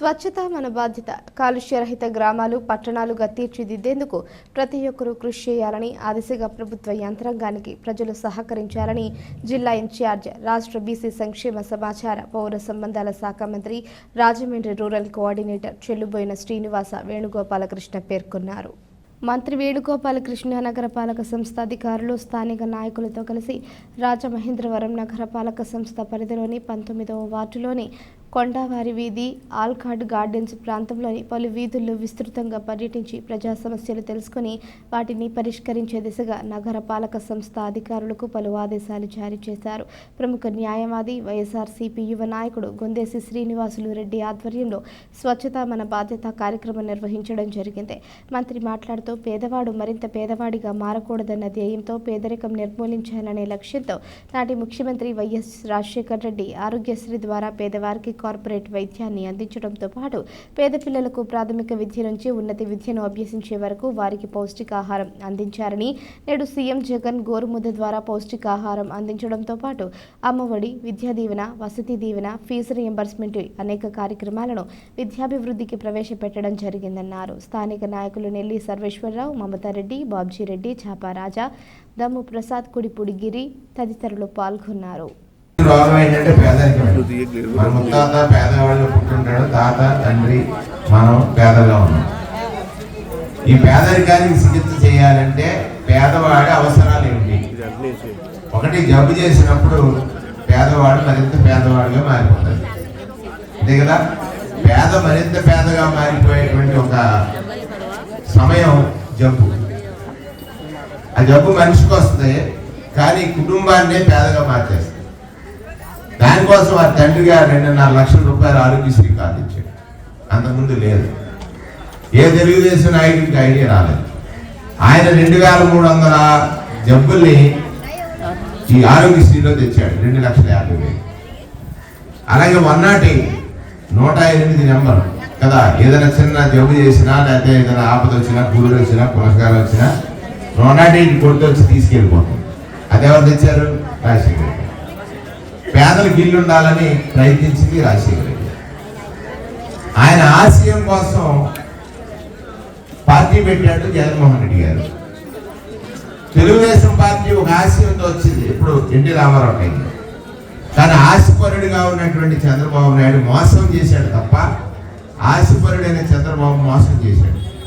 స్వచ్ఛత మన బాధ్యత. కాలుష్యరహిత గ్రామాలు పట్టణాలుగా తీర్చిదిద్దేందుకు ప్రతి ఒక్కరూ కృషి చేయాలని ఆ దిశగా ప్రభుత్వ యంత్రాంగానికి ప్రజలు సహకరించాలని జిల్లా ఇన్ఛార్జ్ రాష్ట్ర బీసీ సంక్షేమ సమాచార పౌర సంబంధాల శాఖ మంత్రి రాజమండ్రి రూరల్ కోఆర్డినేటర్ చెల్లుబోయిన శ్రీనివాస వేణుగోపాలకృష్ణ పేర్కొన్నారు. మంత్రి వేణుగోపాలకృష్ణ నగరపాలక సంస్థ అధికారులు స్థానిక నాయకులతో కలిసి రాజమహేంద్రవరం నగరపాలక సంస్థ పరిధిలోని పంతొమ్మిదవ వార్డులోని కొండావారి వీధి ఆల్కాడ్ గార్డెన్స్ ప్రాంతంలోని పలు వీధుల్లో విస్తృతంగా పర్యటించి ప్రజా సమస్యలు తెలుసుకుని వాటిని పరిష్కరించే దిశగా నగర పాలక సంస్థ అధికారులకు పలు ఆదేశాలు జారీ చేశారు. ప్రముఖ న్యాయవాది వైఎస్ఆర్సీపీ యువ నాయకుడు గొందేసి శ్రీనివాసులు రెడ్డి ఆధ్వర్యంలో స్వచ్ఛత మన బాధ్యత కార్యక్రమం నిర్వహించడం జరిగింది. మంత్రి మాట్లాడుతూ పేదవాడు మరింత పేదవాడిగా మారకూడదన్న ధ్యేయంతో పేదరికం నిర్మూలించాలనే లక్ష్యంతో నాటి ముఖ్యమంత్రి వైఎస్ రాజశేఖర్ రెడ్డి ఆరోగ్యశ్రీ ద్వారా పేదవారికి కార్పొరేట్ వైద్యాన్ని అందించడంతో పాటు పేద పిల్లలకు ప్రాథమిక విద్య నుంచి ఉన్నత విద్యను అభ్యసించే వరకు వారికి పౌష్టికాహారం అందించారని నేడు సీఎం జగన్ గోరుముద్ద ద్వారా పౌష్టికాహారం అందించడంతో పాటు అమ్మఒడి విద్యా దీవెన వసతి దీవెన ఫీజు రియంబర్స్మెంట్ అనేక కార్యక్రమాలను విద్యాభివృద్ధికి ప్రవేశపెట్టడం జరిగిందన్నారు. స్థానిక నాయకులు నెల్లి సర్వేశ్వరరావు మమతారెడ్డి బాబ్జీరెడ్డి చాపారాజా దమ్ము ప్రసాద్ కుడిపుడిగిరి తదితరులు పాల్గొన్నారు. రోగం ఏంటంటే పేదరికం మన ముత్తాత పేదవాడిగా పుట్టుంటాడు తాత తండ్రి మనం పేదగా ఉన్నాం. ఈ పేదరికానికి చికిత్స చేయాలంటే పేదవాడి అవసరాలు ఏమిటి? ఒకటి జబ్బు చేసినప్పుడు పేదవాడు మరింత పేదవాడిగా మారిపోతాడు. అంతే కదా? పేద మరింత పేదగా మారిపోయేటువంటి ఒక సమయం జబ్బు. ఆ జబ్బు మనిషికి వస్తుంది కానీ కుటుంబాన్నే పేదగా మార్చేస్తుంది. దానికోసం ఆ తండ్రి గారు రెండున్నర లక్షల రూపాయలు ఆరోగ్యశ్రీ కార్డు ఇచ్చాడు. అంతకుముందు లేదు. ఏ తెలుగుదేశం నాయకుడికి ఐడియా రాలేదు. ఆయన రెండు వేల మూడు వందల జబ్బుల్ని ఈ ఆరోగ్యశ్రీలో తెచ్చాడు. రెండు లక్షల యాభై వేలు. అలాగే వన్ నాట్ నూట ఎనిమిది నెంబర్ కదా ఏదైనా చిన్న జబ్బు చేసినా లేకపోతే ఏదైనా ఆపద వచ్చినా కూతురు వచ్చినా పునస్కారం వచ్చినా నూట నాట్ ఎయిట్ కొడుతూ వచ్చి తీసుకెళ్ళిపోతాం. అది ఎవరు తెచ్చారు? రాజశేఖర్ పేదలకు ఇల్లు ఉండాలని ప్రయత్నించింది రాజశేఖర రెడ్డి ఆయన ఆశయం కోసం పార్టీ పెట్టాడు జగన్మోహన్ రెడ్డి గారు. తెలుగుదేశం పార్టీ ఒక ఆశయంతో వచ్చింది. ఇప్పుడు ఎన్టీ రామారావు టైంలో తన ఆశపరుడిగా ఉన్నటువంటి చంద్రబాబు నాయుడు మోసం చేశాడు తప్ప ఆశపరుడైన చంద్రబాబు మోసం చేశాడు.